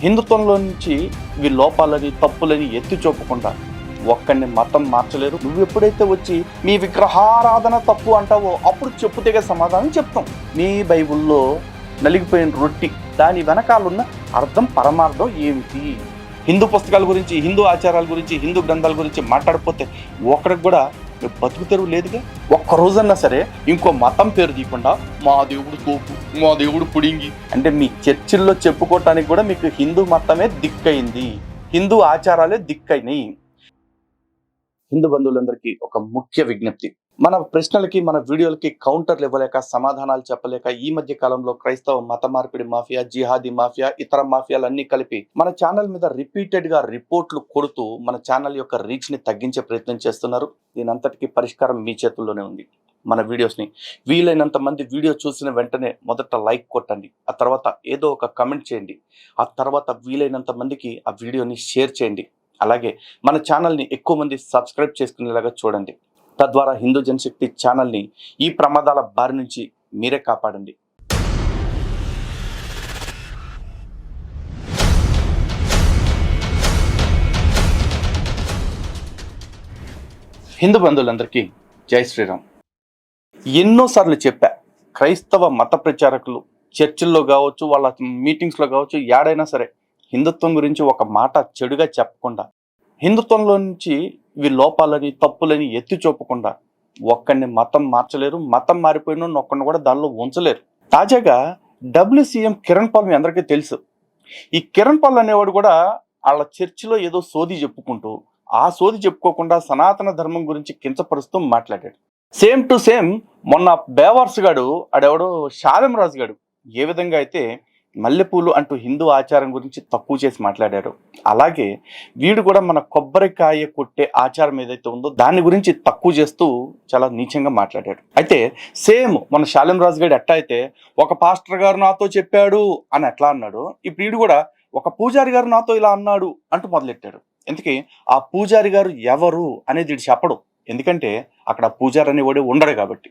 హిందుత్వంలో నుంచి ఇవి లోపాలని తప్పులని ఎత్తి చూపకుండా ఒక్కడిని మతం మార్చలేరు. నువ్వు ఎప్పుడైతే వచ్చి మీ విగ్రహారాధన తప్పు అంటావో అప్పుడు చెప్పు తెగే సమాధానం చెప్తాం. మీ బైబిల్లో నలిగిపోయిన రొట్టి దాని వెనకాలన్న అర్థం పరమార్థం ఏమిటి? హిందూ పుస్తకాల గురించి హిందూ ఆచారాల గురించి హిందూ గ్రంథాల గురించి మాట్లాడిపోతే ఒకరికి కూడా బతుకు తెరువు లేదుగా? ఒక్క రోజన్నా సరే ఇంకో మతం పేరు తీయకుండా మా దేవుడు తోపు మా దేవుడు పుడింగి. అంటే మీ చర్చిల్లో చెప్పుకోవటానికి కూడా మీకు హిందూ మతమే దిక్కైంది హిందూ ఆచారాలే దిక్కైనాయి హిందూ బంధువులందరికీ ఒక ముఖ్య విజ్ఞప్తి. మన ప్రశ్నలకి మన వీడియోలకి కౌంటర్లు ఇవ్వలేక సమాధానాలు చెప్పలేక ఈ మధ్య కాలంలో క్రైస్తవ మత మార్పిడి మాఫియా జిహాదీ మాఫియా ఇతర మాఫియాలన్నీ కలిపి మన ఛానల్ మీద రిపీటెడ్గా రిపోర్ట్లు కొడుతూ మన ఛానల్ యొక్క రీచ్ని తగ్గించే ప్రయత్నం చేస్తున్నారు. దీని అంతటికీ పరిష్కారం మీ చేతుల్లోనే ఉంది. మన వీడియోస్ని వీలైనంత మంది వీడియో చూసిన వెంటనే మొదట లైక్ కొట్టండి. ఆ తర్వాత ఏదో ఒక కమెంట్ చేయండి. ఆ తర్వాత వీలైనంత మందికి ఆ వీడియోని షేర్ చేయండి. అలాగే మన ఛానల్ని ఎక్కువ మంది సబ్స్క్రైబ్ చేసుకునేలాగా చూడండి. తద్వారా హిందూ జనశక్తి ఛానల్ని ఈ ప్రమాదాల బారి నుంచి మీరే కాపాడండి. హిందూ బంధువులందరికీ జై శ్రీరామ్. ఎన్నోసార్లు చెప్పా క్రైస్తవ మత ప్రచారకులు చర్చిల్లో కావచ్చు వాళ్ళ మీటింగ్స్లో కావచ్చు ఏడైనా సరే హిందుత్వం గురించి ఒక మాట చెడుగా చెప్పకుండా హిందుత్వంలో నుంచి ఇవి లోపాలని తప్పులని ఎత్తి చూపకుండా ఒక్కడిని మతం మార్చలేరు మతం మారిపోయిన ఒక్కడిని కూడా దానిలో ఉంచలేరు. తాజాగా డబ్ల్యూసీఎం కిరణ్ పాల్ మీ అందరికీ తెలుసు. ఈ కిరణ్ పాల్ అనేవాడు కూడా వాళ్ళ చర్చిలో ఏదో సోది చెప్పుకుంటూ ఆ సోది చెప్పుకోకుండా సనాతన ధర్మం గురించి కించపరుస్తూ మాట్లాడాడు. సేమ్ టు సేమ్ మొన్న బేవార్స్ గాడు ఆడెవడో షాలం రాజు గాడు ఏ విధంగా అయితే మల్లెపూలు అంటూ హిందూ ఆచారం గురించి తక్కువ చేసి మాట్లాడారు. అలాగే వీడు కూడా మన కొబ్బరికాయ కొట్టే ఆచారం ఏదైతే ఉందో దాని గురించి తక్కువ చేస్తూ చాలా నీచంగా మాట్లాడాడు. అయితే సేమ్ మన శాలిం రాజు గారు ఎట్లా అయితే ఒక పాస్టర్ గారు నాతో చెప్పాడు అని ఎట్లా అన్నాడు. ఇప్పుడు వీడు కూడా ఒక పూజారి గారు నాతో ఇలా అన్నాడు అంటూ మొదలెట్టాడు. ఎందుకే? ఆ పూజారి గారు ఎవరు అనేది వీడు చెప్పడు. ఎందుకంటే అక్కడ పూజారి అనేవాడే ఉండడు కాబట్టి.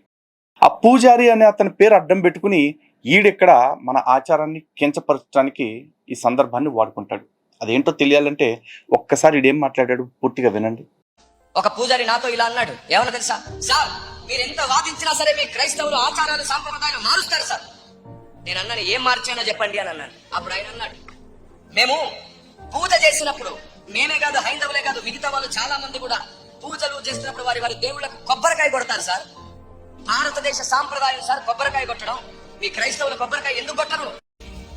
ఆ పూజారి అనే అతని పేరు అడ్డం పెట్టుకుని ఈడెక్కడ మన ఆచారాన్ని కించపరచడానికి ఈ సందర్భాన్ని వాడుకుంటాడు. అదేంటో తెలియాలంటే ఒక్కసారి ఈడేం మాట్లాడాడు పూర్తిగా వినండి. ఒక పూజారి నాతో ఇలా అన్నాడు. ఏమన్నా తెలుసా? సార్ మీరు ఎంత వాదించినా సరే మీ క్రైస్తవులు ఆచారాలు సాంప్రదాయాలు మారుస్తారు సార్. నేను అన్నాను ఏం మార్చానో చెప్పండి అని అన్నాను అప్పుడు ఆయన అన్నాడు మేము పూజ చేసినప్పుడు మేమే కాదు హైందవులే కాదు మిగతా వాళ్ళు చాలా మంది కూడా పూజలు చేసినప్పుడు వారి వారి దేవుళ్ళకు కొబ్బరికాయ కొడతారు సార్. భారతదేశ సాంప్రదాయం సార్ కొబ్బరికాయ కొట్టడం. మీ క్రైస్తవులు కొబ్బరికాయ ఎందుకు కొట్టరు?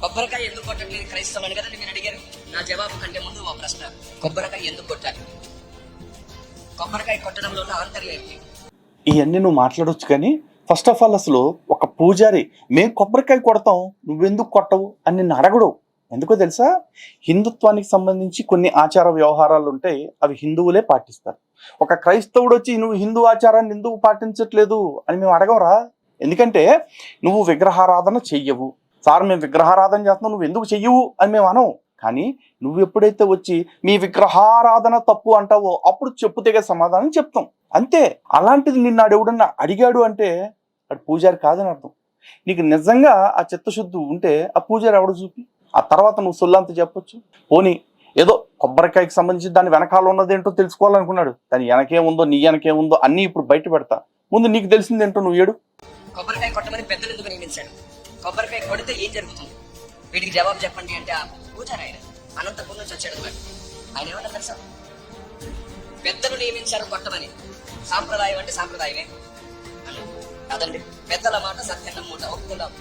కొబ్బరికాయ ఎందుకు కొట్టట్లేదు? క్రైస్తవులని కదండి మీరు అడిగారు. నా జవాబు కంటే ముందు మా ప్రశ్న. కొబ్బరికాయ ఎందుకు కొట్టాలి కొబ్బరికాయ కొట్టడంలో ఉన్న ఆంతర్యం ఇవన్నీ నువ్వు మాట్లాడొచ్చు కానీ ఫస్ట్ ఆఫ్ ఆల్ అసలు ఒక పూజారి మేము కొబ్బరికాయ కొడతాం నువ్వెందుకు కొట్టవు? అని నిన్ను అడగడు. ఎందుకో తెలుసా? హిందుత్వానికి సంబంధించి కొన్ని ఆచార వ్యవహారాలు ఉంటాయి అవి హిందువులే పాటిస్తారు. ఒక క్రైస్తవుడు వచ్చి నువ్వు హిందూ ఆచారాన్ని ఎందుకు పాటించట్లేదు? అని మేము అడగవరా? ఎందుకంటే నువ్వు విగ్రహారాధన చెయ్యవు. సార్ మేము విగ్రహారాధన చేస్తున్నాం నువ్వు ఎందుకు చెయ్యవు అని మేము అనవు కానీ నువ్వు ఎప్పుడైతే వచ్చి మీ విగ్రహారాధన తప్పు అంటావో అప్పుడు చెప్పు తెగే సమాధానం చెప్తాం. అంతే. అలాంటిది నిన్ను ఎవడన్నా అడిగాడు అంటే అది పూజారి కాదని అర్థం. నీకు నిజంగా ఆ చిత్తశుద్ధి ఉంటే ఆ పూజారి ఎవడు చూపి? ఆ తర్వాత నువ్వు సొల్లంత చెప్పొచ్చు. పోనీ ఏదో కొబ్బరికాయకి సంబంధించి దాని వెనకాల ఉన్నదేంటో తెలుసుకోవాలనుకున్నాడు. దాని వెనకేముందో నీ వెనకేముందో అన్నీ ఇప్పుడు బయట పెడతా. ముందు నీకు తెలిసిందేంటో నువ్వు ఏడు. కొబ్బరికాయ కొట్టమని పెద్దలు ఎందుకు నియమించాడు కొబ్బరికాయ కొడితే ఏం జరుగుతుంది? వీటికి జవాబు చెప్పండి అంటే ఆ పూజారి ఆయన అనంతపురం నుంచి వచ్చాడు ఆయన ఏమన్నా తెలుసా? పెద్దలు నియమించారు కొట్టమని. సాంప్రదాయం అంటే సాంప్రదాయమే. అన్నాడు. కాదండి పెద్దల మాట సత్యం మూట ఒప్పుకుందాం.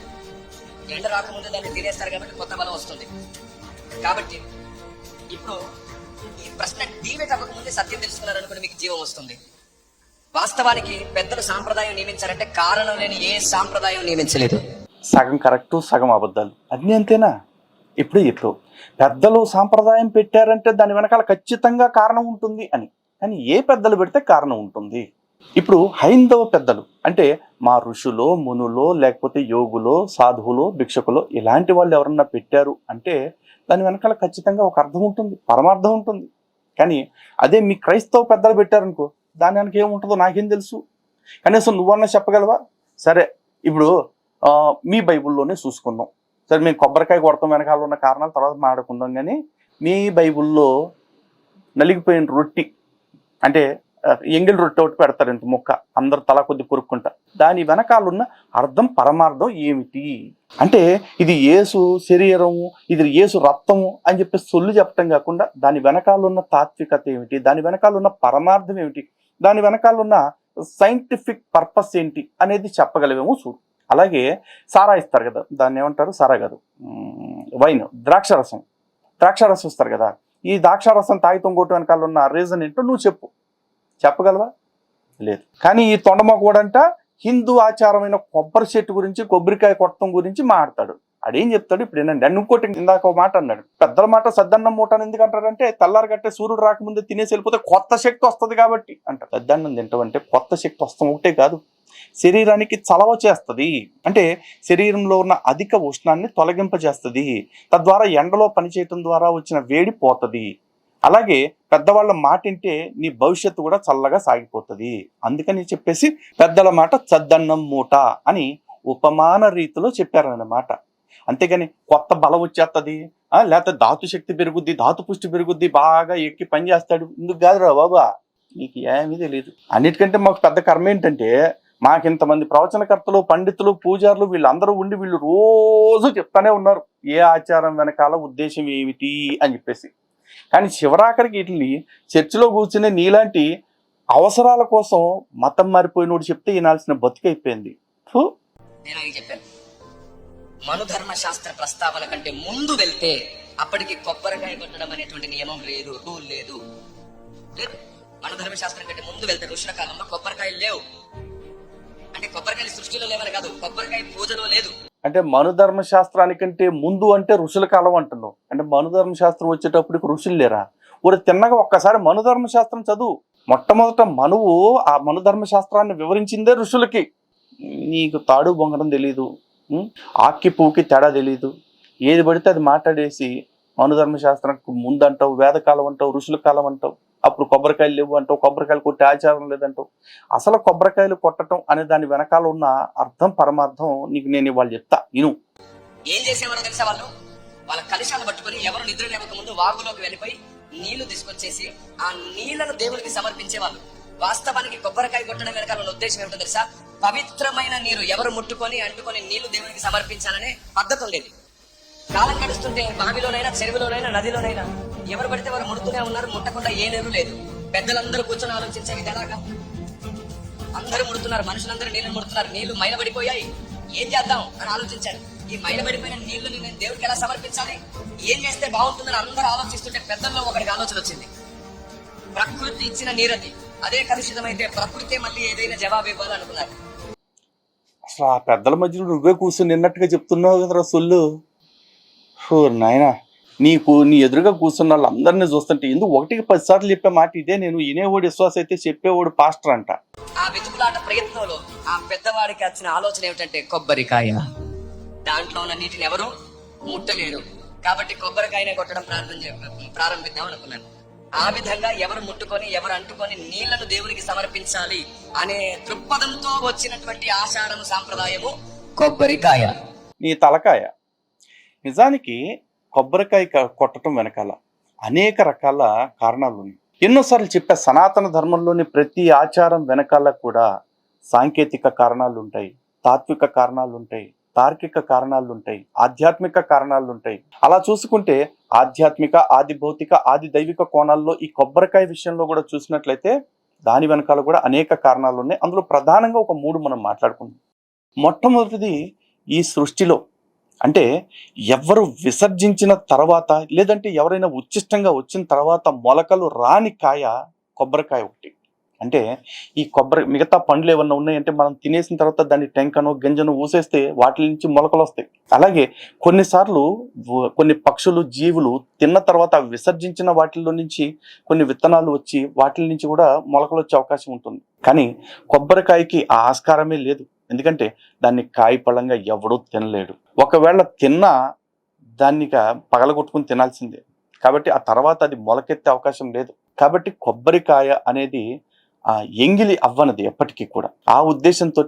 ఎండ రాకముందు దాన్ని తినేస్తారు కాబట్టి కొత్త బలం వస్తుంది. కాబట్టి ఇప్పుడు ఈ ప్రశ్న డిబేట్ అవ్వకముందే సత్యం తెలుసుకున్నారు మీకు జీవం వస్తుంది. వాస్తవానికి పెద్దలు సాంప్రదాయం నియమించారంటే కారణం లేని ఏ సాంప్రదాయం నియమించలేదు. సగం కరెక్టు సగం అబద్ధాలు. అన్నీ అంతేనా? ఇప్పుడు ఇట్లు పెద్దలు సాంప్రదాయం పెట్టారంటే దాని వెనకాల ఖచ్చితంగా కారణం ఉంటుంది అని. కానీ ఏ పెద్దలు పెడితే కారణం ఉంటుంది. ఇప్పుడు హైందవ పెద్దలు అంటే మా ఋషులో మునులో లేకపోతే యోగులో సాధువులో భిక్షకులో ఇలాంటి వాళ్ళు ఎవరన్నా పెట్టారు అంటే దాని వెనకాల ఖచ్చితంగా ఒక అర్థం ఉంటుంది పరమార్థం ఉంటుంది. కానీ అదే మీ క్రైస్తవ పెద్దలు పెట్టారనుకో దాని వెనక ఏముంటుందో నాకేం తెలుసు. కనీసం నువ్వన్నా చెప్పగలవా? సరే ఇప్పుడు మీ బైబిల్లోనే చూసుకుందాం. సరే మేము కొబ్బరికాయ కొడతాం వెనకాల ఉన్న కారణాలు తర్వాత మాట్లాడుకుందాం. కానీ మీ బైబుల్లో నలిగిపోయిన రొట్టి అంటే ఎంగిల్ రొట్టె ఒకటి పెడతారు ఇంత ముక్క అందరు తల కొద్ది కొరుక్కుంటా. దాని వెనకాల ఉన్న అర్థం పరమార్థం ఏమిటి? అంటే ఇది యేసు శరీరము ఇది యేసు రక్తము అని చెప్పి సొల్లు చెప్పటం కాకుండా దాని వెనకాల ఉన్న తాత్వికత ఏమిటి? దాని వెనకాల ఉన్న పరమార్థం ఏమిటి? దాని వెనకాల ఉన్న సైంటిఫిక్ పర్పస్ ఏంటి అనేది చెప్పగలవేమో చూడు. అలాగే సారా ఇస్తారు కదా దాన్ని ఏమంటారు? సారా కాదు. ద్రాక్ష వైన్ ద్రాక్షరసం. ద్రాక్షరసం ఇస్తారు కదా. ఈ ద్రాక్షరసం తాగితం కొట్టు వెనకాల ఉన్న రీజన్ ఏంటో నువ్వు చెప్పు. చెప్పగలవా? లేదు. కానీ ఈ తొండమ కూడంట హిందూ ఆచారమైన కొబ్బరి చెట్టు గురించి కొబ్బరికాయ కొట్టడం గురించి మాట్లాడతాడు. అడేం చెప్తాడు? ఇప్పుడు ఏంటంటే ఇంకోటి ఇందాక ఒక మాట అన్నాడు. పెద్దల మాట సద్దన్నం మూట అని ఎందుకు అంటారంటే తెల్లారి కట్టే సూర్యుడు రాకముందే తినేసి వెళ్ళిపోతే కొత్త శక్తి వస్తుంది కాబట్టి అంటారు. సద్దన్నం తింటామంటే కొత్త శక్తి వస్తాం ఒకటే కాదు. శరీరానికి చలవ చేస్తుంది. అంటే శరీరంలో ఉన్న అధిక ఉష్ణాన్ని తొలగింపజేస్తుంది. తద్వారా ఎండలో పనిచేయటం ద్వారా వచ్చిన వేడి పోతుంది. అలాగే పెద్దవాళ్ళ మాట వింటే నీ భవిష్యత్తు కూడా చల్లగా సాగిపోతుంది. అందుకని చెప్పేసి పెద్దల మాట చద్దన్నం మూట అని ఉపమాన రీతిలో చెప్పారన్నమాట. అంతేగాని కొత్త బలం వచ్చేస్తుంది లేకపోతే ధాతు శక్తి పెరుగుద్ది ధాతు పుష్టి పెరుగుద్ది బాగా ఎక్కి పని చేస్తాడు. ఇందుకు కాదురా బాబా? నీకు ఏమీ తెలియదు అన్నిటికంటే మాకు పెద్ద కర్మ ఏంటంటే మాకు ఇంతమంది ప్రవచనకర్తలు పండితులు పూజారులు వీళ్ళందరూ ఉండి వీళ్ళు రోజు చెప్తానే ఉన్నారు ఏ ఆచారం వెనకాల ఉద్దేశం ఏమిటి అని చెప్పేసి. కానీ శివరాఖరికి వీటిని చర్చిలో కూర్చునే నీలాంటి అవసరాల కోసం మతం మారిపోయినోడు చెప్తే వినాల్సిన బతుకైపోయింది. నేను చెప్పాను. మనుధర్మ శాస్త్ర ప్రస్తావన కంటే ముందు వెళ్తే అప్పటికి కొబ్బరికాయ కొట్టడం అనేటువంటి నియమం లేదు రూల్ లేదు. లేదు. శాస్త్రం కంటే ముందు వెళ్తే ఋషుల కాలంలో కొబ్బరికాయలు లేవు. అంటే కొబ్బరికాయలు సృష్టిలో లేవని కాదు కొబ్బరికాయ పూజలో లేదు. అంటే మనుధర్మ శాస్త్రానికంటే ముందు అంటే ఋషుల కాలం అంటున్నావు అంటే మనుధర్మ శాస్త్రం వచ్చేటప్పటికి ఋషులు లేరా? ఊరు తిన్నగా ఒక్కసారి మనుధర్మ శాస్త్రం చదువు. మొట్టమొదట మనువు ఆ మనుధర్మ శాస్త్రాన్ని వివరించిందే ఋషులకి. నీకు తాడు బొంగడం తెలీదు. ఆక్కి పువ్వుకి తేడా తెలియదు ఏది పడితే అది మాట్లాడేసి మనుధర్మ శాస్త్రంకు ముందు అంటావు వేదకాలం అంటావు ఋషుల కాలం అంటావు అప్పుడు కొబ్బరికాయలు లేవు అంటావు కొబ్బరికాయలు కొట్టే ఆచారం లేదంటావు. అసలు కొబ్బరికాయలు కొట్టడం అనే దాని వెనకాల ఉన్న అర్థం పరమార్థం నీకు నేను ఇవాళ చెప్తా. నేను ఏం చేసేవారో తెలిసే వాళ్ళు? వాళ్ళ కలుషాలు పట్టుకొని ఎవరు నిద్ర లేవక ముందు వాగులోకి వెళ్ళిపోయి నీళ్ళు తీసుకొచ్చేసి ఆ నీళ్ళను దేవుడికి సమర్పించేవాళ్ళు. వాస్తవానికి కొబ్బరికాయ కొట్టడం వెనకాల ఉన్న ఉద్దేశం ఏమిటో తెలుసా? పవిత్రమైన నీరు ఎవరు ముట్టుకొని అంటుకొని నీళ్ళు దేవునికి సమర్పించాలనే పద్ధతి ఉండేది. కాలం గడుస్తుంటే బావిలోనైనా చెరువులోనైనా నదిలోనైనా ఎవరు పడితే వారు ముడుతూనే ఉన్నారు ముట్టకుండా ఏ నీరు లేదు. పెద్దలందరూ కూర్చొని ఆలోచించేవి ఎలాగా అందరూ ముడుతున్నారు మనుషులందరూ నీళ్ళు ముడుతున్నారు నీళ్ళు మైలబడిపోయాయి. ఏం చేద్దాం అని ఆలోచించాడు ఈ మైలబడిపోయిన నీళ్ళు నేను దేవుడికి ఎలా సమర్పించాలి? ఏం చేస్తే బాగుంటుందని అందరూ ఆలోచిస్తుంటే పెద్దల్లో ఒకరికి ఆలోచన వచ్చింది. ప్రకృతి ఇచ్చిన నీరది. అదే కలుషితమైతే ప్రకృతి మళ్ళీ ఏదైనా జవాబు ఇవ్వాలనుకున్నారు. అసలు ఆ పెద్దల మధ్యలో నువ్వే కూర్చొని నిన్నట్టుగా చెప్తున్నావు కదరా సొల్లు నాయనా నీకు నీ ఎదురుగా కూర్చున్న వాళ్ళందరినీ చూస్తుంటే ఎందుకు ఒకటికి పది సార్లు చెప్పే మాట ఇదే? నేను వినేవాడు విశ్వాస అయితే చెప్పేవాడు పాస్టర్ అంట. ఆ వెతుకులాట ప్రయత్నంలో ఆ పెద్దవాడికి వచ్చిన ఆలోచన ఏమిటంటే కొబ్బరికాయ. దాంట్లో ఉన్న నీటిని ఎవరు ముట్టలేరు. కాబట్టి కొబ్బరికాయనే కొట్టడం ప్రారంభించే ప్రారంభిద్దాం అనుకున్నాను. ఆ విధంగా ఎవరు ముట్టుకొని ఎవరు అంటుకొని నీళ్ళను దేవునికి సమర్పించాలి అనే దృక్పథంతో వచ్చినటువంటి ఆచారము సాంప్రదాయము కొబ్బరికాయ. నీ తలకాయ. నిజానికి కొబ్బరికాయ కొట్టడం వెనకాల అనేక రకాల కారణాలు ఉన్నాయి ఎన్నోసార్లు చెప్పే సనాతన ధర్మంలోని ప్రతి ఆచారం వెనకాల కూడా సాంకేతిక కారణాలు ఉంటాయి తాత్విక కారణాలు ఉంటాయి తార్కిక కారణాలు ఉంటాయి ఆధ్యాత్మిక కారణాలు ఉంటాయి అలా చూసుకుంటే ఆధ్యాత్మిక ఆది భౌతిక ఆది దైవిక కోణాల్లో ఈ కొబ్బరికాయ విషయంలో కూడా చూసినట్లయితే దాని వెనకాల కూడా అనేక కారణాలు ఉన్నాయి అందులో ప్రధానంగా ఒక మూడు మనం మాట్లాడుకుందాం. మొట్టమొదటిది ఈ సృష్టిలో అంటే ఎవరు విసర్జించిన తర్వాత లేదంటే ఎవరైనా ఉచ్చిష్టంగా వచ్చిన తర్వాత మొలకలు రాని కాయ కొబ్బరికాయ ఒకటి. అంటే ఈ కొబ్బరి మిగతా పండ్లు ఏమన్నా ఉన్నాయంటే మనం తినేసిన తర్వాత దాన్ని టెంకను గింజను ఊసేస్తే వాటి నుంచి మొలకలు వస్తాయి. అలాగే కొన్నిసార్లు కొన్ని పక్షులు జీవులు తిన్న తర్వాత విసర్జించిన వాటిల్లో నుంచి కొన్ని విత్తనాలు వచ్చి వాటి నుంచి కూడా మొలకలు వచ్చే అవకాశం ఉంటుంది. కానీ కొబ్బరికాయకి ఆ ఆస్కారమే లేదు. ఎందుకంటే దాన్ని కాయపళ్ళంగా ఎవడూ తినలేడు. ఒకవేళ తిన్నా దాన్ని పగలగొట్టుకుని తినాల్సిందే. కాబట్టి ఆ తర్వాత అది మొలకెత్తే అవకాశం లేదు. కాబట్టి కొబ్బరికాయ అనేది ఎంగిలి అవ్వనది ఎప్పటికీ కూడా. ఆ ఉద్దేశంతో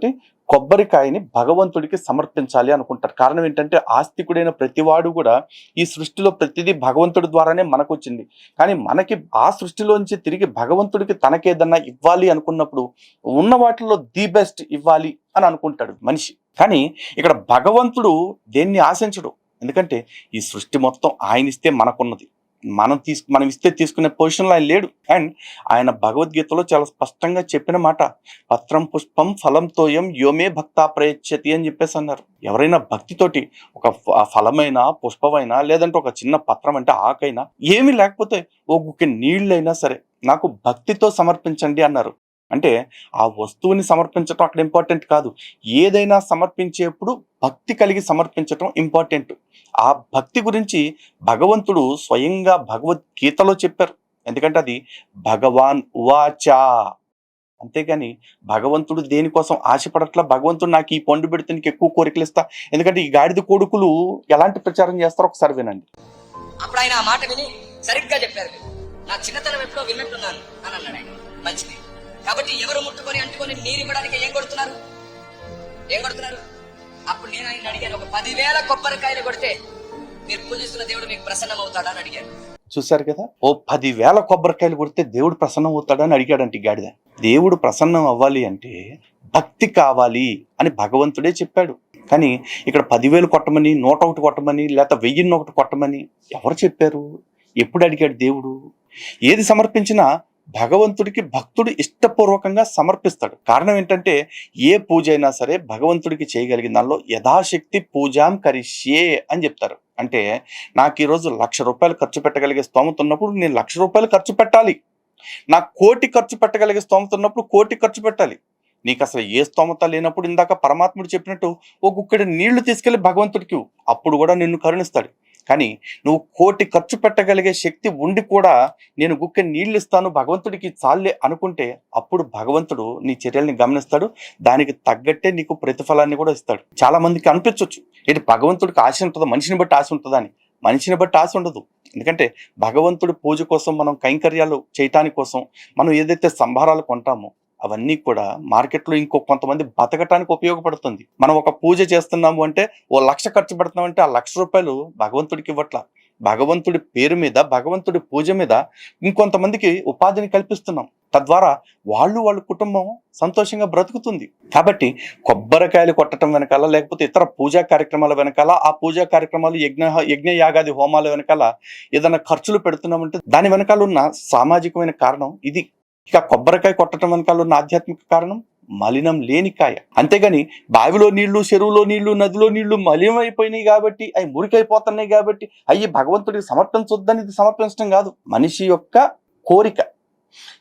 కొబ్బరికాయని భగవంతుడికి సమర్పించాలి అనుకుంటారు. కారణం ఏంటంటే ఆస్తికుడైన ప్రతివాడు కూడా ఈ సృష్టిలో ప్రతిదీ భగవంతుడి ద్వారానే మనకు వచ్చింది కానీ మనకి ఆ సృష్టిలోంచి తిరిగి భగవంతుడికి తనకేదన్నా ఇవ్వాలి అనుకున్నప్పుడు ఉన్న వాటిలో ది బెస్ట్ ఇవ్వాలి అని అనుకుంటాడు మనిషి. కానీ ఇక్కడ భగవంతుడు దేన్ని ఆశించడు? ఎందుకంటే ఈ సృష్టి మొత్తం ఆయనిస్తే మనకున్నది. మనం తీసుకు మనం ఇస్తే తీసుకునే పొజిషన్లో ఆయన లేడు. అండ్ ఆయన భగవద్గీతలో చాలా స్పష్టంగా చెప్పిన మాట పత్రం పుష్పం ఫలం తోయం యోమే భక్త ప్రయచ్చతి అని చెప్పేసి అన్నారు. ఎవరైనా భక్తితోటి ఒక ఫలమైన పుష్పమైనా లేదంటే ఒక చిన్న పత్రం అంటే ఆకైనా ఏమీ లేకపోతే ఓ గుక్కి నీళ్ళైనా సరే నాకు భక్తితో సమర్పించండి అన్నారు. అంటే ఆ వస్తువుని సమర్పించటం అక్కడ ఇంపార్టెంట్ కాదు. ఏదైనా సమర్పించేప్పుడు భక్తి కలిగి సమర్పించటం ఇంపార్టెంట్ ఆ భక్తి గురించి భగవంతుడు స్వయంగా భగవద్గీతలో చెప్పారు. ఎందుకంటే అది భగవాన్ వాచా అంతేగాని భగవంతుడు దేనికోసం ఆశపడట్లా? భగవంతుడు నాకు ఈ పండు పెడితే నీకు ఎక్కువ కోరికలు ఇస్తా. ఎందుకంటే ఈ గాడిద కొడుకులు ఎలాంటి ప్రచారం చేస్తారో ఒకసారి వినండి. అప్పుడు ఆయన ఆ మాట విని సరిగ్గా చెప్పారు. నా చిన్నతనం ఎప్పుడో విన్నట్టున్నాను అని అన్నాడు ఆయన. మంచిది. కాబట్టి ఎవరు ముట్టుకొని అంటుకొని నీరు ఇవ్వడానికి ఏం కొడుతున్నారు? ఏం కొడుతున్నారు? అప్పుడు నేను ఆయన అడిగాను ఒక పదివేల కొబ్బరికాయలు కొడితే మీరు పూజిస్తున్న దేవుడు మీకు ప్రసన్నం అవుతాడా అని అడిగాను. చూశారు కదా? ఓ పదివేల కొబ్బరికాయలు కొడితే దేవుడు ప్రసన్నం అవుతాడని అడిగాడంటే గాడిద. దేవుడు ప్రసన్నం అవ్వాలి అంటే భక్తి కావాలి అని భగవంతుడే చెప్పాడు. కానీ ఇక్కడ పదివేలు కొట్టమని నూట ఒకటి కొట్టమని లేకపోతే వెయ్యిన్నొకటి కొట్టమని ఎవరు చెప్పారు? ఎప్పుడు అడిగాడు దేవుడు? ఏది సమర్పించినా భగవంతుడికి భక్తుడు ఇష్టపూర్వకంగా సమర్పిస్తాడు. కారణం ఏంటంటే ఏ పూజ అయినా సరే భగవంతుడికి చేయగలిగిన దానిలో యథాశక్తి పూజాం కరిష్యే అని చెప్తారు. అంటే నాకు ఈరోజు లక్ష రూపాయలు ఖర్చు పెట్టగలిగే స్తోమత ఉన్నప్పుడు నేను లక్ష రూపాయలు ఖర్చు పెట్టాలి. నాకు కోటి ఖర్చు పెట్టగలిగే స్తోమత ఉన్నప్పుడు కోటి ఖర్చు పెట్టాలి. నీకు అసలు ఏ స్తోమత లేనప్పుడు ఇందాక పరమాత్ముడు చెప్పినట్టు ఓ గుక్కడి నీళ్ళు తీసుకెళ్ళి భగవంతుడికి అప్పుడు కూడా నిన్ను కరుణిస్తాడు. కానీ నువ్వు కోటి ఖర్చు పెట్టగలిగే శక్తి ఉండి కూడా నేను గుక్కె నీళ్ళు ఇస్తాను భగవంతుడికి చాలే అనుకుంటే అప్పుడు భగవంతుడు నీ చర్యల్ని గమనిస్తాడు దానికి తగ్గట్టే నీకు ప్రతిఫలాన్ని కూడా ఇస్తాడు. చాలా మందికి అనిపించవచ్చు ఏంటి భగవంతుడికి ఆశ ఉంటుందా మనిషిని బట్టి ఆశ ఉంటుందా అని. మనిషిని బట్టి ఆశ ఉండదు. ఎందుకంటే భగవంతుడి పూజ కోసం మనం కైంకర్యాలు చేయటానికి కోసం మనం ఏదైతే సంభారాలు కొంటామో అవన్నీ కూడా మార్కెట్లో ఇంకో కొంతమంది బతకటానికి ఉపయోగపడుతుంది. మనం ఒక పూజ చేస్తున్నాము అంటే ఓ లక్ష ఖర్చు పెడుతున్నాం అంటే ఆ లక్ష రూపాయలు భగవంతుడికి ఇవ్వట్లా. భగవంతుడి పేరు మీద భగవంతుడి పూజ మీద ఇంకొంతమందికి ఉపాధిని కల్పిస్తున్నాం. తద్వారా వాళ్ళు వాళ్ళ కుటుంబం సంతోషంగా బ్రతుకుతుంది. కాబట్టి కొబ్బరికాయలు కొట్టడం వెనకాల లేకపోతే ఇతర పూజా కార్యక్రమాల వెనకాల ఆ పూజా కార్యక్రమాలు యజ్ఞ యజ్ఞ యాగాది హోమాల వెనకాల ఏదైనా ఖర్చులు పెడుతున్నామంటే దాని వెనకాల ఉన్న సామాజికమైన కారణం ఇది. ఇక కొబ్బరికాయ కొట్టడం వెనకాల ఉన్న ఆధ్యాత్మిక కారణం మలినం లేని కాయ. అంతేగాని బావిలో నీళ్ళు చెరువులో నీళ్ళు నదిలో నీళ్ళు మలినం అయిపోయినాయి కాబట్టి అవి మురికైపోతున్నాయి కాబట్టి అవి భగవంతుడికి సమర్పించొద్దని ఇది సమర్పించడం కాదు. మనిషి యొక్క కోరిక.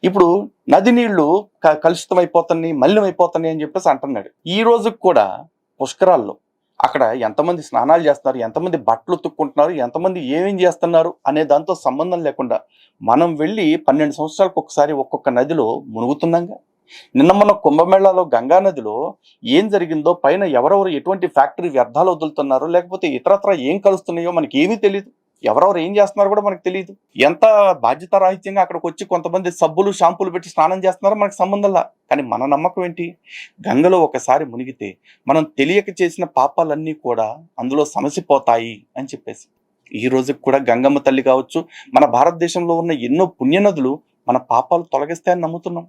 ఇప్పుడు నది నీళ్ళు క- కలుషితం అయిపోతున్నాయి మలినం అయిపోతున్నాయి అని చెప్పేసి అంటున్నాడు. ఈ రోజుకు కూడా పుష్కరాల్లో అక్కడ ఎంతమంది స్నానాలు చేస్తున్నారు ఎంతమంది బట్టలు ఉతుక్కుంటున్నారు ఎంతమంది ఏమేం చేస్తున్నారు అనే దాంతో సంబంధం లేకుండా మనం వెళ్ళి పన్నెండు సంవత్సరాలకు ఒకసారి ఒక్కొక్క నదిలో మునుగుతున్నాంగా నిన్న మన కుంభమేళాలో గంగా నదిలో ఏం జరిగిందో పైన ఎవరెవరు ఎటువంటి ఫ్యాక్టరీ వ్యర్థాలు వదులుతున్నారో లేకపోతే ఇతరత్ర ఏం కలుస్తున్నాయో మనకి ఏమీ తెలియదు ఎవరెవరు ఏం చేస్తున్నారో కూడా మనకు తెలియదు. ఎంత బాధ్యత రాహిత్యంగా అక్కడికి వచ్చి కొంతమంది సబ్బులు షాంపూలు పెట్టి స్నానం చేస్తున్నారో మనకు సంబంధంలా. కానీ మన నమ్మకం ఏంటి? గంగలో ఒకసారి మునిగితే మనం తెలియక చేసిన పాపాలన్నీ కూడా అందులో సమసిపోతాయి అని చెప్పేసి. ఈ రోజుకి కూడా గంగమ్మ తల్లి కావచ్చు మన భారతదేశంలో ఉన్న ఎన్నో పుణ్యనదులు మన పాపాలు తొలగిస్తాయని నమ్ముతున్నాం.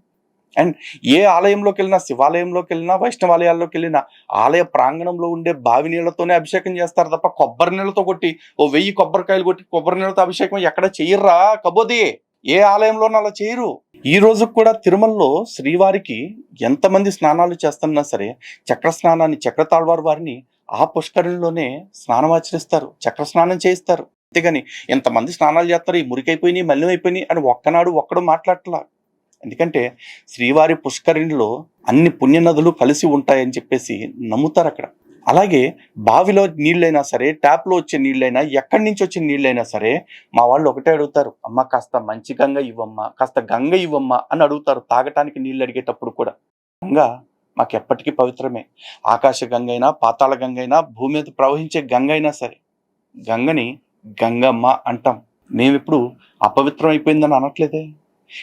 అండ్ ఏ ఆలయంలోకి వెళ్ళినా శివాలయంలోకి వెళ్ళినా వైష్ణవాలయాల్లోకి వెళ్ళినా ఆలయ ప్రాంగణంలో ఉండే బావి నీళ్ళతోనే అభిషేకం చేస్తారు తప్ప కొబ్బరి నీళ్ళతో కొట్టి ఓ వెయ్యి కొబ్బరికాయలు కొట్టి కొబ్బరి నీళ్ళతో అభిషేకం ఎక్కడ చేయర్రా కబోది? ఏ ఆలయంలోనూ అలా చేయరు. ఈ రోజు కూడా తిరుమలలో శ్రీవారికి ఎంతమంది స్నానాలు చేస్తున్నా సరే చక్ర స్నానాన్ని చక్రతాళ్వారు వారిని ఆ పుష్కరంలోనే స్నానం ఆచరిస్తారు చక్ర స్నానం చేయిస్తారు. అంతేగాని ఎంతమంది స్నానాలు చేస్తారు ఈ మురికైపోయినాయి మలినమైపోయినాయి అని ఒక్కనాడు ఒక్కడు మాట్లాడట్లా. ఎందుకంటే శ్రీవారి పుష్కరిణిలో అన్ని పుణ్యనదులు కలిసి ఉంటాయని చెప్పేసి నమ్ముతారు అక్కడ. అలాగే బావిలో నీళ్ళైనా సరే ట్యాప్లో వచ్చే నీళ్ళైనా ఎక్కడి నుంచి వచ్చే నీళ్ళైనా సరే మా వాళ్ళు ఒకటే అడుగుతారు. అమ్మ కాస్త మంచి గంగ ఇవ్వమ్మా కాస్త గంగ ఇవ్వమ్మా అని అడుగుతారు తాగటానికి నీళ్ళు అడిగేటప్పుడు కూడా. గంగ మాకు ఎప్పటికీ పవిత్రమే. ఆకాశ గంగ అయినా పాతాళ గంగ అయినా భూమి మీద ప్రవహించే గంగ అయినా సరే. గంగని గంగమ్మ అంటాం. మేమిప్పుడు అపవిత్రం అయిపోయిందని అనట్లేదే?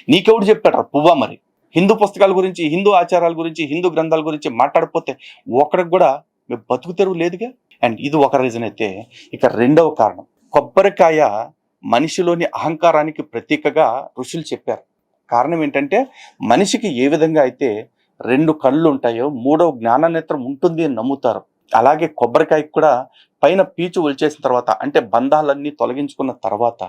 నీకెవడు చెప్పాడు పువ్వా మరి? హిందూ పుస్తకాల గురించి హిందూ ఆచారాల గురించి హిందూ గ్రంథాల గురించి మాట్లాడకపోతే ఒకరికి కూడా మేము బతుకు తెరువు లేదుగా? అండ్ ఇది ఒక రీజన్ అయితే ఇక రెండవ కారణం. కొబ్బరికాయ మనిషిలోని అహంకారానికి ప్రతీకగా ఋషులు చెప్పారు. కారణం ఏంటంటే మనిషికి ఏ విధంగా అయితే రెండు కళ్ళు ఉంటాయో మూడవ జ్ఞాననేత్రం ఉంటుంది అని నమ్ముతారు. అలాగే కొబ్బరికాయకు కూడా పైన పీచు ఒలిచేసిన తర్వాత అంటే బంధాలన్నీ తొలగించుకున్న తర్వాత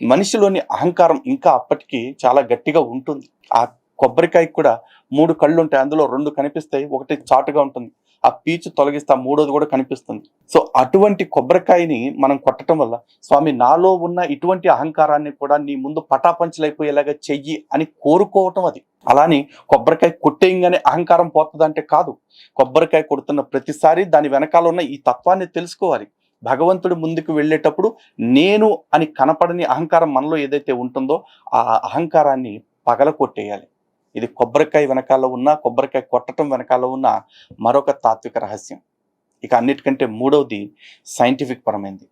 మనిషిలోని అహంకారం ఇంకా అప్పటికి చాలా గట్టిగా ఉంటుంది. ఆ కొబ్బరికాయ కూడా మూడు కళ్ళు ఉంటాయి అందులో రెండు కనిపిస్తాయి. ఒకటి చాటుగా ఉంటుంది. ఆ పీచు తొలగిస్తే ఆ మూడోది కూడా కనిపిస్తుంది. సో అటువంటి కొబ్బరికాయని మనం కొట్టడం వల్ల స్వామి నాలో ఉన్న ఇటువంటి అహంకారాన్ని కూడా నీ ముందు పటాపంచలైపోయేలాగా చెయ్యి అని కోరుకోవటం అది. అలాని కొబ్బరికాయ కొట్టేయంగానే అహంకారం పోతుందంటే కాదు. కొబ్బరికాయ కొడుతున్న ప్రతిసారి దాని వెనకాల ఉన్న ఈ తత్వాన్ని తెలుసుకోవాలి. భగవంతుడు ముందుకు వెళ్ళేటప్పుడు నేను అని కనపడని అహంకారం మనలో ఏదైతే ఉంటుందో ఆ అహంకారాన్ని పగల కొట్టేయాలి ఇది కొబ్బరికాయ వెనకాల ఉన్న కొబ్బరికాయ కొట్టడం వెనకాల ఉన్న మరొక తాత్విక రహస్యం. ఇక అన్నిటికంటే మూడవది సైంటిఫిక్ పరమైనది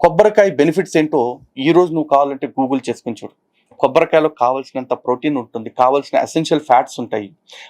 కొబ్బరికాయ బెనిఫిట్స్ ఏంటో ఈ రోజు నువ్వు కావాలంటే గూగుల్ చేసుకుని చూడు. కొబ్బరికాయలో కావాల్సినంత ప్రోటీన్ ఉంటుంది కావాల్సిన ఎసెన్షియల్ ఫ్యాట్స్ ఉంటాయి.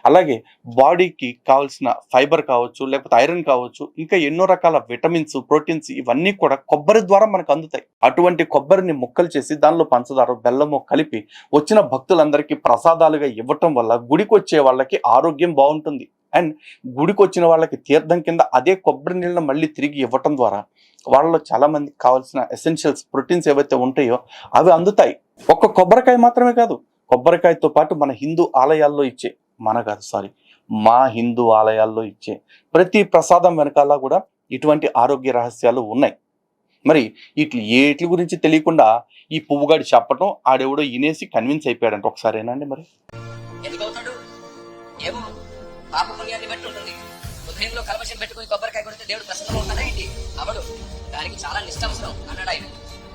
అలాగే బాడీకి కావాల్సిన ఫైబర్ కావచ్చు లేకపోతే ఐరన్ కావచ్చు ఇంకా ఎన్నో రకాల విటమిన్స్ ప్రోటీన్స్ ఇవన్నీ కూడా కొబ్బరి ద్వారా మనకు అందుతాయి. అటువంటి కొబ్బరిని ముక్కలు చేసి దానిలో పంచదార బెల్లము కలిపి వచ్చిన భక్తులందరికీ ప్రసాదాలుగా ఇవ్వటం వల్ల గుడికి వచ్చే వాళ్ళకి ఆరోగ్యం బాగుంటుంది. అండ్ గుడికి వచ్చిన వాళ్ళకి తీర్థం కింద అదే కొబ్బరి నీళ్ళను మళ్ళీ తిరిగి ఇవ్వటం ద్వారా వాళ్ళలో చాలా మందికి కావాల్సిన ఎసెన్షియల్స్ ప్రోటీన్స్ ఏవైతే ఉంటాయో అవి అందుతాయి. ఒక్క కొబ్బరికాయ మాత్రమే కాదు కొబ్బరికాయతో పాటు మన హిందూ ఆలయాల్లో ఇచ్చే మన కాదు సారీ మా హిందూ ఆలయాల్లో ఇచ్చే ప్రతి ప్రసాదం వెనకాల కూడా ఇటువంటి ఆరోగ్య రహస్యాలు ఉన్నాయి. మరి ఇట్లు ఏట్ల గురించి తెలియకుండా ఈ పువ్వుగాడి చెప్పటం ఆడెవడో ఇనేసి కన్విన్స్ అయిపోయాడంట. ఒకసారేనండి మరి? ఎందుకు అవుతాడు? ఏమో. పాప పుణ్యాన్ని బట్టి ఉంటుంది. హృదయంలో కలవశం పెట్టుకుని కొబ్బరికాయ కొడితే దేవుడు ప్రసన్నం అవుతాడా ఏంటి? అవడు దానికి చాలా నిష్ట అవసరం అన్నాడు ఆయన.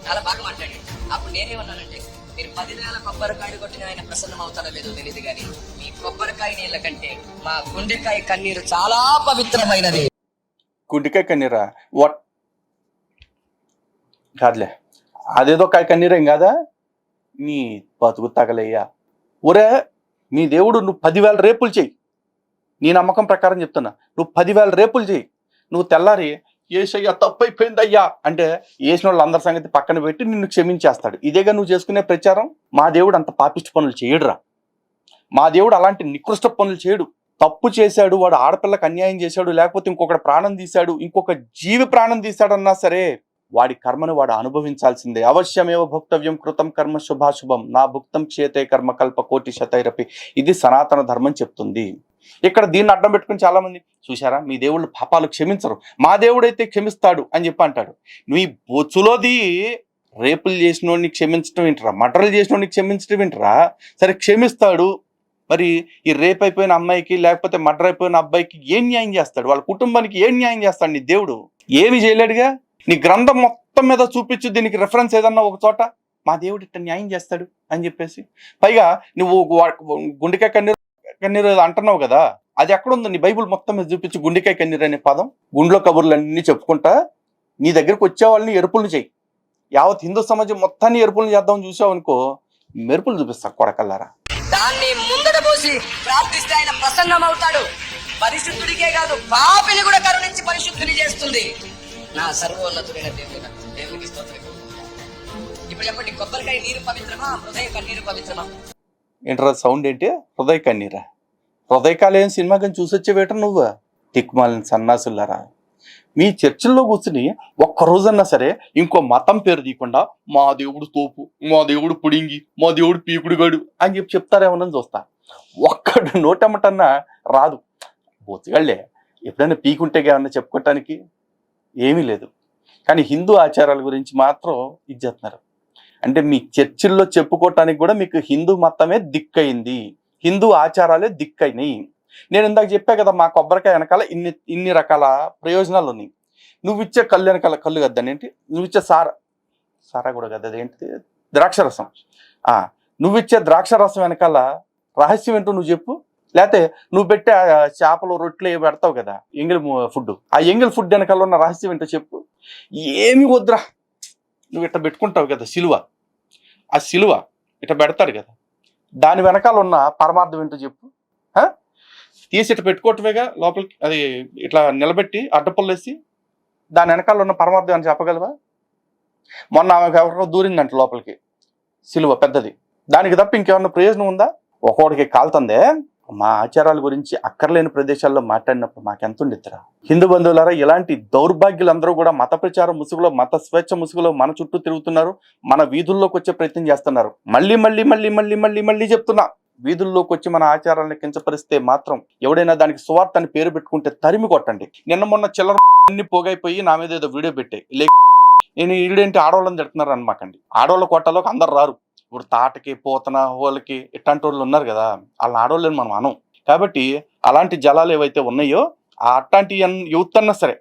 చాలా బాగా మాట్లాడాడు. అప్పుడు నేనేమన్నానంటే మీరు పదివేల కొబ్బరికాయలు కొట్టిన ఆయన ప్రసన్నం అవుతాడో లేదో తెలియదు కానీ మీ కొబ్బరికాయ నీళ్ళ కంటే మా గుండెకాయ కన్నీరు చాలా పవిత్రమైనది. గుండెకాయ కన్నీరా? వాట్ కాదులే. అదేదో కాయ కన్నీరేం కాదా? నీ బతుకు తగలయ్యా. ఒరే నీ దేవుడు నువ్వు పదివేల రేపులు చెయ్యి. నీ నమ్మకం ప్రకారం చెప్తున్నా. నువ్వు పదివేల రేపులు చెయ్యి. నువ్వు తెల్లారి ఏసయ్యా తప్పైపోయిందయ్యా అంటే వేసిన వాళ్ళందరి సంగతి పక్కన పెట్టి నిన్ను క్షమించేస్తాడు. ఇదేగా నువ్వు చేసుకునే ప్రచారం? మా దేవుడు అంత పాపిష్టి పనులు చేయడురా. మా దేవుడు అలాంటి నికృష్ట పనులు చేయడు. తప్పు చేశాడు వాడు ఆడపిల్లకి అన్యాయం చేశాడు లేకపోతే ఇంకొకటి ప్రాణం తీశాడు ఇంకొక జీవి ప్రాణం తీశాడన్నా సరే వాడి కర్మను వాడు అనుభవించాల్సిందే. అవశ్యమేవ భక్తవ్యం కృతం కర్మ శుభాశుభం. నా భుక్తం చేతే కర్మ కల్ప కోటి శతైరపి. ఇది సనాతన ధర్మం చెప్తుంది. ఇక్కడ దీన్ని అడ్డం పెట్టుకుని చాలా మంది చూశారా? మీ దేవుళ్ళు పాపాలు క్షమించరు. మా దేవుడైతే క్షమిస్తాడు అని చెప్పి అంటాడు. నీ బొచ్చులోది రేపులు చేసినోడిని క్షమించడం వింటరా మటర్లు చేసినోడిని క్షమించడం వింటరా సరే క్షమిస్తాడు. మరి ఈ రేప్ అయిపోయిన అమ్మాయికి లేకపోతే మటర్ అయిపోయిన అబ్బాయికి ఏం న్యాయం చేస్తాడు? వాళ్ళ కుటుంబానికి ఏం న్యాయం చేస్తాడు నీ దేవుడు? ఏమి చేయలేడుగా? నీ గ్రంథం మొత్తం మీద చూపించు దీనికి రెఫరెన్స్ ఏదన్నా ఒక చోట? మా దేవుడు ఇట్ట న్యాయం చేస్తాడు అని చెప్పేసి. పైగా నువ్వు గుండెకాయ కన్నీరు కన్నీరు అంటున్నావు కదా అది ఎక్కడుంది? నీ బైబుల్ మొత్తం మీద చూపించు గుండెకాయ కన్నీరు అనే పదం గుండెలో కబుర్లన్నీ చెప్పుకుంటా నీ దగ్గరకు వచ్చే వాళ్ళని ఎరుపులను చేయి. యావత్ హిందూ సమాజం మొత్తాన్ని ఎరుపులను చేద్దాం చూసావు అనుకో మెరుపులు చూపిస్తా కొడకల్లారా. దాన్ని ముందట పోసి ప్రార్థిస్తే ఆయన ప్రసన్నం అవుతాడు. పరిశుద్ధుడికే కాదు పాపిని కూడా కరుణించి పరిశుద్ధుని చేస్తుంది. నా సర్వోన్నతుడైన దేవుడు దేవునికి స్తోత్రం. ఇప్పుడు చెప్పండి కొబ్బరికాయ నీరు పవిత్రమా? హృదయ కన్నీరు పవిత్రమా? ఏంట్రా సౌండ్ ఏంటి? హృదయ కన్నీరా? హృదయ కాలేయం సినిమా కానీ చూసొచ్చే వేట నువ్వు? తిక్కుమాలిన సన్నాసులారా. మీ చర్చిల్లో కూర్చుని ఒక్క రోజన్నా సరే ఇంకో మతం పేరు తీయకుండా మా దేవుడు తోపు మా దేవుడు పుడింగి మా దేవుడు పీకుడుగాడు అని చెప్పి చెప్తారేమోనని చూస్తా. ఒక్కడు నోటమ్మటన్నా రాదు. బొత్తిగాళ్ళే ఎప్పుడైనా పీకుంటే ఏమన్నా చెప్పుకోవటానికి ఏమీ లేదు. కానీ హిందూ ఆచారాల గురించి మాత్రం ఇది చేస్తున్నారు. అంటే మీ చర్చిల్లో చెప్పుకోవటానికి కూడా మీకు హిందూ మతమే దిక్కయింది. హిందూ ఆచారాలే దిక్కయినాయి. నేను ఇందాక చెప్పా కదా మా కొబ్బరికాయ వెనకాల ఇన్ని ఇన్ని రకాల ప్రయోజనాలు ఉన్నాయి. నువ్వు ఇచ్చే కళ్ళు వెనకాల కళ్ళు కద్దని ఏంటి? నువ్వు ఇచ్చే సార సారా కూడా కదా అదేంటి ద్రాక్షరసం నువ్వు ఇచ్చే ద్రాక్షరసం వెనకాల రహస్యం ఏంటో నువ్వు చెప్పు. లేకపోతే నువ్వు పెట్టే ఆ చేపలు రొట్టెలు ఏవి పెడతావు కదా ఎంగిల్ ఫుడ్ ఆ ఎంగిల్ ఫుడ్ వెనకాల ఉన్న రహస్యం ఏంటో చెప్పు. ఏమి వద్దురా? నువ్వు ఇట్ట పెట్టుకుంటావు కదా సిలువ. ఆ సిలువ ఇట పెడతాడు కదా. దాని వెనకాల ఉన్న పరమార్థం ఏంటో చెప్పు. తీసి ఇట్లా పెట్టుకోవటమేగా లోపలికి అది ఇట్లా నిలబెట్టి అడ్డపుల్లేసి దాని వెనకాల ఉన్న పరమార్థం అని చెప్పగలవా? మొన్న ఆమెకు ఎవరికో దూరిందంట లోపలికి. సిలువ పెద్దది. దానికి తప్ప ఇంకేమన్నా ప్రయోజనం ఉందా? ఒక్కోడికి కాలుతుందే. మా ఆచారాల గురించి అక్కర్లేని ప్రదేశాల్లో మాట్లాడినప్పుడు మాకెంత ఉండిద్దిరా? హిందూ బంధువులారా ఇలాంటి దౌర్భాగ్యులందరూ కూడా మత ప్రచారం ముసుగులో మత స్వేచ్ఛ ముసుగులో మన చుట్టూ తిరుగుతున్నారు మన వీధుల్లోకి వచ్చే ప్రయత్నం చేస్తున్నారు. మళ్ళీ మళ్ళీ మళ్ళీ మళ్ళీ మళ్ళీ మళ్ళీ చెప్తున్నా వీధుల్లోకి వచ్చి మన ఆచారాలను కించపరిస్తే మాత్రం ఎవడైనా దానికి సువార్త అని పేరు పెట్టుకుంటే తరిమి కొట్టండి. నిన్న మొన్న చిల్లర అన్ని పోగైపోయి నా మీద ఏదో వీడియో పెట్టాయి లేక నేను ఈడేంటి ఆడవాళ్ళని తిడుతున్నారు అనమాకండి ఆడవాళ్ళ కొట్టలోకి అందరు రారు. ఇప్పుడు తాటకి పోతన హోలకి ఇట్లాంటి వాళ్ళు ఉన్నారు కదా వాళ్ళని ఆడవాళ్ళని మనం అనం. కాబట్టి అలాంటి జలాలు ఏవైతే ఉన్నాయో అట్లాంటి యూత్ అన్నా సరే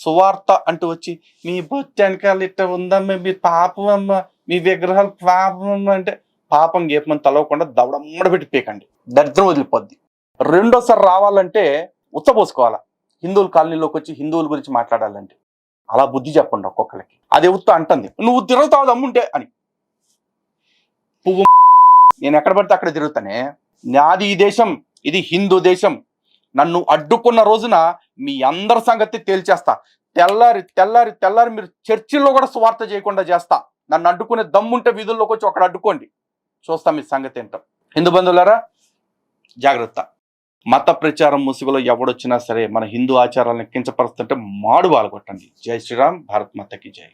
సువార్త అంటూ వచ్చి మీ బొత్తి వెనకాల ఇట్ట ఉందమ్మ మీ పాపం అమ్మ మీ విగ్రహాలు పాపం అమ్మ అంటే పాపం గేపమని తలవకుండా దవడమ్మడ పెట్టి పీకండి. దరిద్రం వదిలిపోద్ది. రెండోసారి రావాలంటే ఉత్తపోసుకోవాలా హిందువుల కాలనీలోకి వచ్చి హిందువుల గురించి మాట్లాడాలంటే. అలా బుద్ధి చెప్పండి ఒక్కొక్కరికి అది ఉత్త అంటుంది. నువ్వు తిరుగుతావు దమ్ముంటే అని. పువ్వు నేను ఎక్కడ పడితే అక్కడ తిరుగుతానే. నాది ఈ దేశం ఇది హిందూ దేశం. నన్ను అడ్డుకున్న రోజున మీ అందరి సంగతి తేల్చేస్తా. తెల్లారి తెల్లారి తెల్లారి మీరు చర్చిల్లో కూడా స్వార్థ చేయకుండా చేస్తా. నన్ను అడ్డుకునే దమ్ముంటే వీధుల్లోకి వచ్చి అక్కడ అడ్డుకోండి. చూస్తా మీ సంగతి ఏంటో. హిందూ బంధువులారా జాగ్రత్త. మత ప్రచారం ముసుగులో ఎవడొచ్చినా సరే మన హిందూ ఆచారాలను కించపరుస్తుంటే మాడు పాల్గొట్టండి జై శ్రీరామ్ భారత్ మాతకి జై.